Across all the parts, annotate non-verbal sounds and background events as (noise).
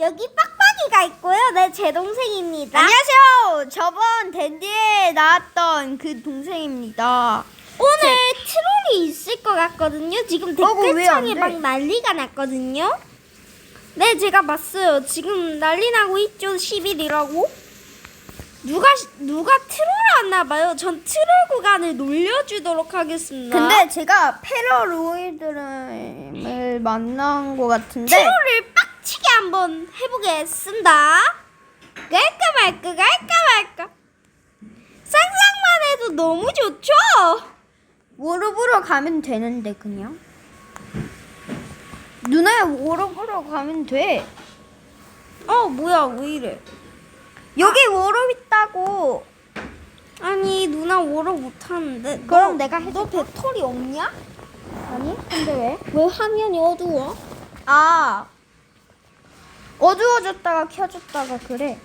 여기 빡빡이가 있고요. 네, 제 동생입니다. 안녕하세요. 저번 댄디에 나왔던 그 동생입니다. 오늘 트롤이 있을 것 같거든요. 지금 어구, 왜안 댓글창에 돼? 막 난리가 났거든요. 네, 제가 봤어요. 지금 난리 나고 있죠. 10일이라고. 누가 시- 누가 트롤 왔나 봐요. 전 트롤 구간을 놀려주도록 하겠습니다. 근데 제가 페러로이드를 만난 것 같은데 트롤을 빡 치게 한번 해보겠습니다. 갈까 말까 갈까 말까. 상상만 해도 너무 좋죠. 워럽으로 가면 되는데 그냥 누나야 워럽으로 가면 돼. 어 뭐야 왜 이래? 여기 워럽 있다고. 아니 누나 워러 못하는데. 그럼 너- 내가 해줄까? 너 배터리 없냐? 아니 근데 왜? 왜 화면이 어두워? 아 어두워졌다가 켜졌다가 그래.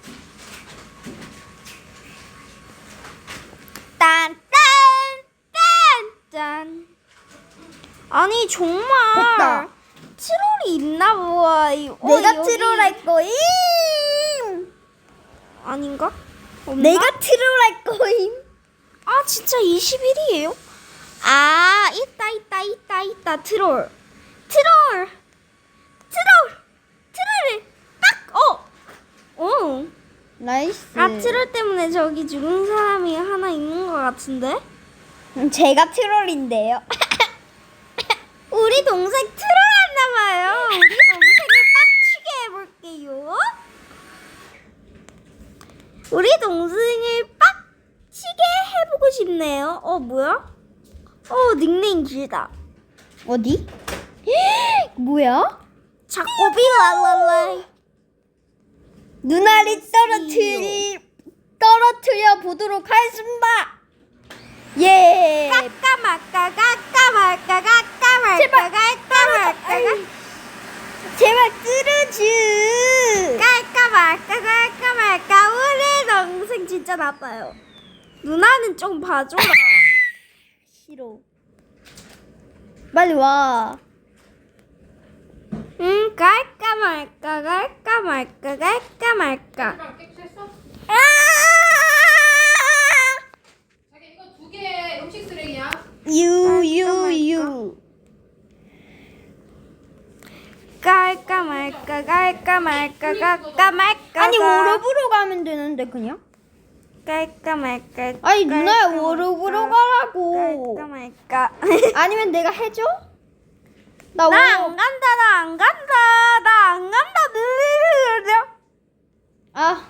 딴 딴딴. 아니 정말 됐다. 트롤이 있나 보아. 이- 어, 내가 여기- 트롤 할 거임. 아닌가? 없나? 내가 트롤 할 거임. 아 진짜 21이에요? 아 있다 있다 있다 있다 트롤 트롤 트롤 트롤을 딱 어! 어. 나이스. 아 트롤 때문에 저기 죽은 사람이 하나 있는 것 같은데? 음, 제가 트롤인데요. (laughs) 우리 동생 트롤 했나봐요 우리 동생을 빡치게 해볼게요 우리 동생을 빡치게 해보고 싶네요 어 뭐야? 어 닉네임 길다 어디? (gasps) 뭐야? 자꼬비 랄랄라 누나를 떨어뜨리 떨어뜨려 보도록 하겠습니다. 예. 까까 말까 까까 말까 까까 말까 제발. 까까 말까 제발 뚫어주. 깔까말까 깔까말까 우리 동생 진짜 나빠요 누나는 좀 봐줘라 (laughs) 싫어. 빨리 와. 응 깔 까 말까 깔까말까 깔까말까 아! 자기 이거 두 개 음식 쓰레기야. 유유유. 깔까말까 깔까말까 깔까말까 아니 워럽으로 가면 되는데 그냥? 깔까말까 아니 누나야 워럽으로 가라고. 깔까말까 아니면 내가 해줘? 나 나안 워럽. 간다 나 안 간다 나 안 간다 아.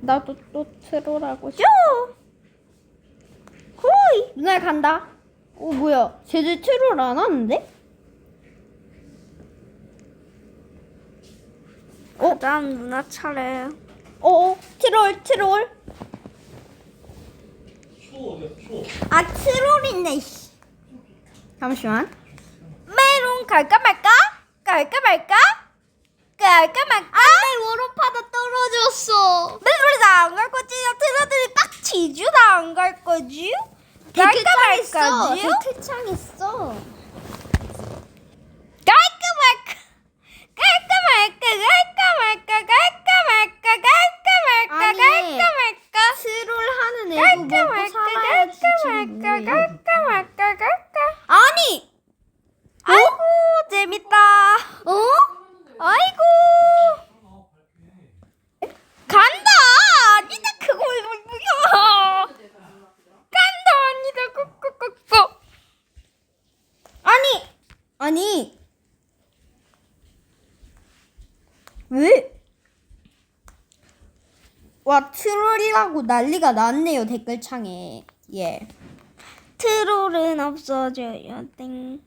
나도 또 트롤하고 싶어. 쭈 호이 누나 간다. 어 뭐야? 쟤들 트롤 안 하는데? 어? 난 누나 차례 어, 어 트롤 트롤. 아 트롤이네 씨. 잠시만. 메론 갈까 말까? 갈까 말까? 갈까 말까? 안돼 워럽하다 떨어졌어. 메론이 나안 갈 거지? 트롤들이 빡치죠? 나안 갈 거지? 갈까 말까지? 댓글창 있어. 갈까 말까? 갈까 말까? 갈까 말까? 갈까 말까? 갈까 말까? 갈까 말까? 트롤 하는 애도 먹고 말까? 살아야지. 갈까 지금 말까? 갈까 말까? 갈까? 아니. 아이고 재밌다. 어? 아이고 간다 아니다 그거 뭐야 간다 아니다 꾹꾹꾹꾹 아니. 아니. 왜? 와 트롤이라고 난리가 났네요 댓글창에. 예. 트롤은 없어져요 땡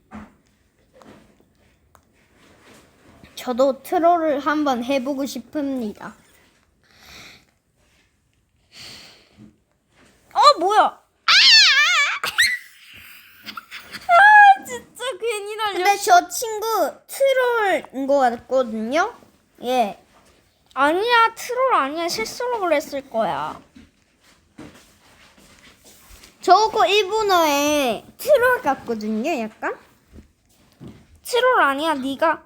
저도 트롤을 한번 해보고 싶습니다. 어 뭐야 아! 아 진짜 괜히 날려 근데 저 친구 트롤인 것 같거든요. 예. 아니야 트롤 아니야 실수로 했을 거야 저거 일본어에 트롤 같거든요, 약간. 트롤 아니야 네가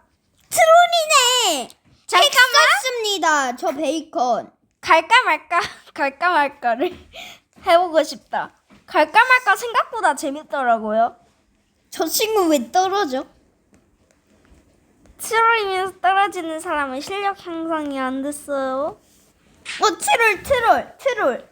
트롤이네. 잠깐만. 저 베이컨. 갈까 말까 (laughs) 갈까 말까를 (laughs) 해보고 싶다. 갈까 말까 생각보다 재밌더라고요. 저 친구 왜 떨어져? 떨어지는 사람은 실력 향상이 안 됐어요. 어 트롤 트롤 트롤.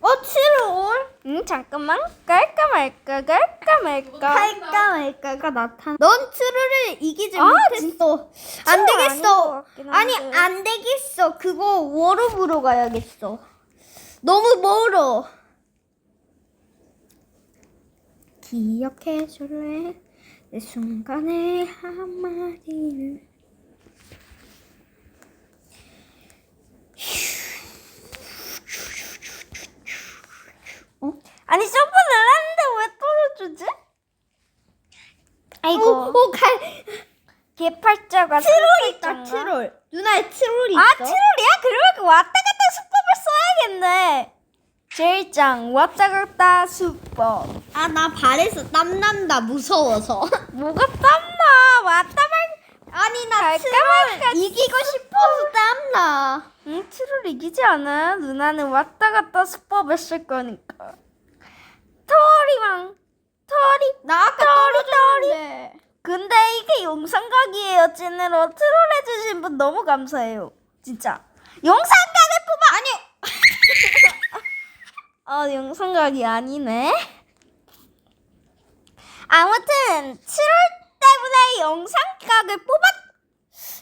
어 트롤. 응 잠깐만 갈까 말까 갈까 말까. 할까 말까가 나타나. 넌 트롤을 이기지 아, 못했어. 안 트롤 아닌 것 되겠어. 같긴 아니 한데. 안 되겠어. 그거 워룹으로 가야겠어. 너무 멀어. 기억해 줄래? 내 순간의 한마디를. 어? 아니 점프 눌렀는데 왜 떨어지지? 아이고 오, 오, 갈. 개팔자가 트롤 있다? 트롤. 누나의 트롤이 있어. 아 트롤이야? 그러면 왔다 갔다 수법을 써야겠네. 제일장 왔다 갔다 수법. 아, 나 발에서 땀난다, 무서워서. (laughs) 뭐가 땀나? 왔다 말. 아니, 나 갈까 트롤 이기고 싶어서 땀나. 응 트롤 이기지 않아? 누나는 왔다 갔다 수법을 쓸 거니까. 토리망 토리. 나 아까 떨어졌는데. 떨어졌는데. 근데 이게 영상각이에요 찐으로 트롤 해주신 분 너무 감사해요 진짜 영상각을 뽑아 아니 어 영상각이 아니네 아무튼 트롤 때문에 영상각을 뽑았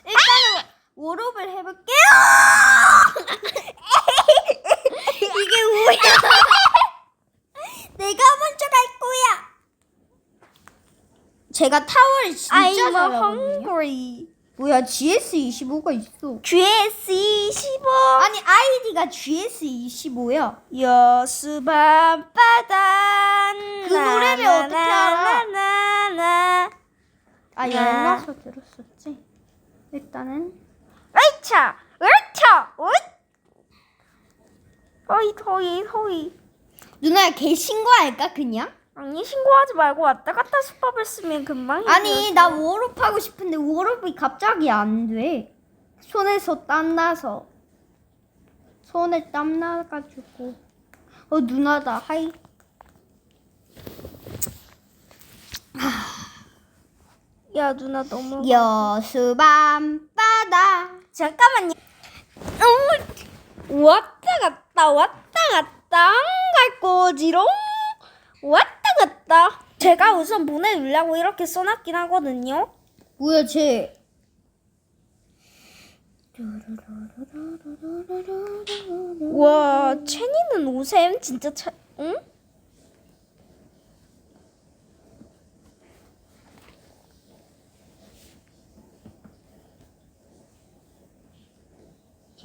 일단은 워롭을 해볼게요. (laughs) 이게 뭐야? (laughs) 내가 먼저 갈 거야. 제가 타워를 진짜 I'm 잘하거든요. hungry 뭐야, GS25가 있어. GS25 아니, 아이디가 GS25야. 여수 밤바다 그 노래를 어떻게 알아? 나나나나 아, 야. 연락서 들었었지. 일단은 으차 으차 으 허이 허이 허이 누나 걔 신고할까 그냥? 아니 신고하지 말고 왔다 갔다 수법을 쓰면 금방 아니. 나 워롭 하고 싶은데 워롭이 갑자기 안 돼. 손에서 땀 나서. 손에 땀 나가지고. 어 누나다. 하이. 야 누나 너무 여수 밤바다. 잠깐만요. 어, 왔다 갔다 왔다 갔다 안갈 거지롱 갔다 제가 우선 보내주려고 이렇게 써놨긴 하거든요 뭐야 쟤? 와 체니는 오셈 진짜 차 응?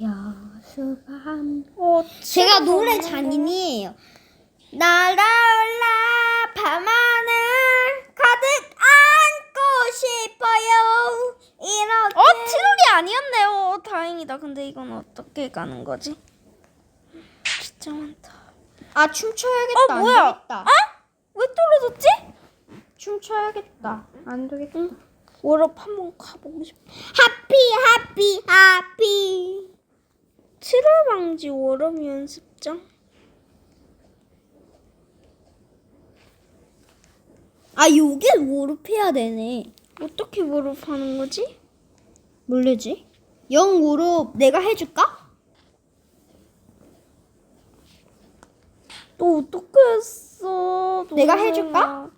여수 밤 어, 제가 노래. 잔인이에요. 날아올라 다행이다 근데 이건 어떻게 가는 거지? 진짜 많다 아 춤춰야겠다. 어안 뭐야 되겠다. 아? 왜 떨어졌지? 춤춰야겠다. 안 되겠다. 워럽 한번 가보고 싶어 하피 하피 하피. 트롤 방지 워럽 연습장 아 요게 워룹해야 되네. 어떻게 워럽 하는 거지? 모르지? 영 워룹 내가 해줄까? 너 어떻게 했어? 내가 너무해. 해줄까?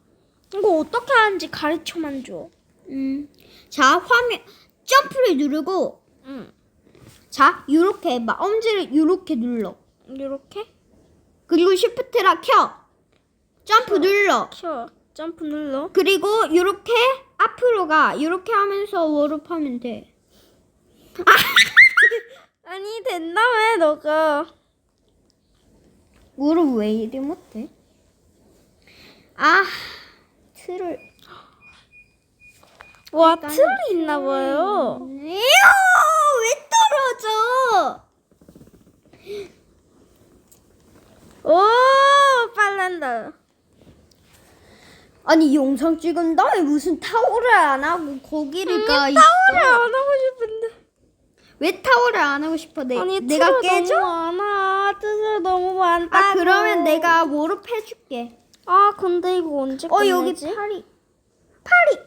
이거 어떻게 하는지 가르쳐만 줘. 음. 자 화면 점프를 누르고 응. 자 요렇게 막 엄지를 요렇게 눌러. 이렇게 그리고 쉬프트라 켜. 점프 눌러. 켜. 점프 눌러. 그리고 요렇게 앞으로 가. 요렇게 하면서 워룹하면 돼. 아니 된다며 너가. 워룹 왜 이리 못해? 아 트롤. 와 틀이 있나 봐요. 이야 왜 떨어져? 오 빨란다. 아니 영상 찍은 다음에 무슨 타워를 안 하고 거기를 가 있어? 타워를 안 하고 싶은데. 왜 타워를 안 하고 싶어? 내, 아니 내가 깨줘? 너무 많아. 뜻을 너무 많다. 아 그러면 내가 워룹 해줄게. 아 근데 이거 언제 어 여기 끝내지? 파리. 파리.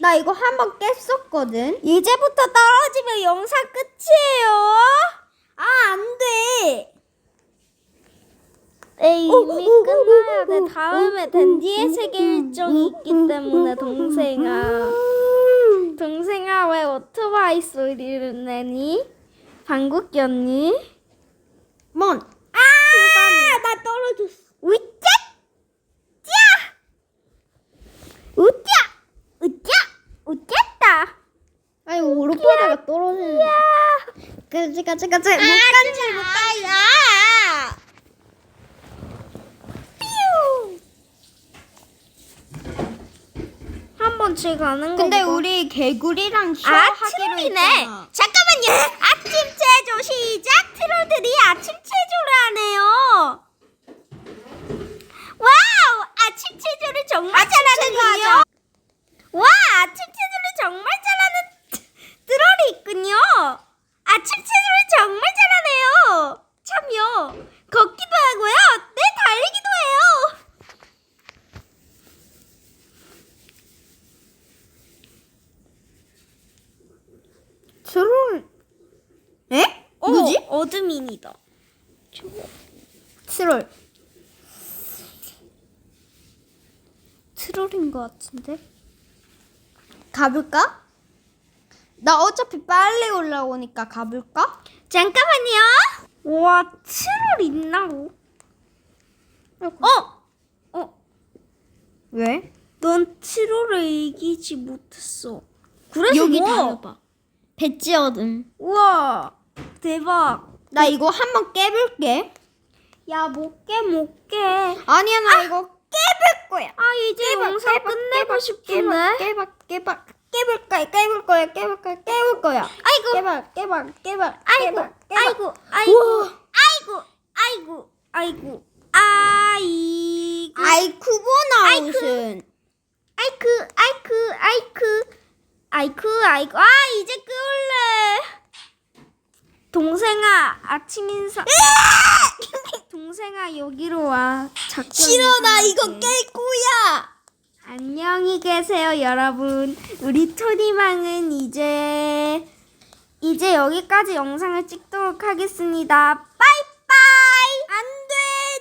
나 이거 한 번 깼었거든. 이제부터 떨어지면 영상 끝이에요. 아 안 돼. 에이 어, 이미 어, 어, 끝나야 어, 돼. 어, 다음에 어, 댄디의 어, 세계 어, 일정이 어, 있기 어, 때문에 어, 동생아. 동생아 왜 오토바이 소리를 내니? 방귀 꼈니? 뭔? 아, 나 떨어졌어. 우짜! 짜! 우짜! 우짜! 우짜다! 아니 바다가 떨어지는. 가지 가지 가지. 못 간지 못 간지. 제가 아는 거 근데. 우리 개구리랑 쇼 아, 하기로 트롤이네. 했잖아. 잠깐만요. 아침 체조 시작. 트롤들이 아침 체조를 하네요. 와우, 아침 체조를 정말 잘하는군요. 와, 아침 체조를 정말 잘하는 트- 트롤이 있군요. 아침 체조를 정말 잘하네요. 참요. 걷기도 하고요. 네, 달리기도 해요. 트롤. 에? 어, 뭐지? 어드민이다. 트롤. 트롤인 것 같은데? 가볼까? 나 어차피 빨리 올라오니까 가볼까? 잠깐만요. 와, 트롤 있나고? 어? 어, 왜? 넌 트롤을 이기지 못했어. 그래서 여기 뭐? 다녀봐. 배지 얻음. 우와, 대박. 나 이거 한번 깨볼게. 야, 못 깨, 못 깨. 아니야, 나 이거 깨볼 거야. 아, 이제 영상 끝내고 싶은데. 깨봐, 깨봐, 깨볼 거야, 깨볼 거야, 깨볼 거야, 깨볼 거야. 아이고, 깨봐, 깨봐, 깨봐, 아이고. 아이고, 아이고. 아이고, 아이고, 아이고, 아이고. 아이쿠보 나우슨. 아이크 아이크 아이크 아이크 아이고 아 이제 끌래 동생아 아침 인사 동생아 여기로 와 작전 싫어, 나. 이거 깰 거야. 안녕히 계세요 여러분 우리 토니망은 이제 이제 여기까지 영상을 찍도록 하겠습니다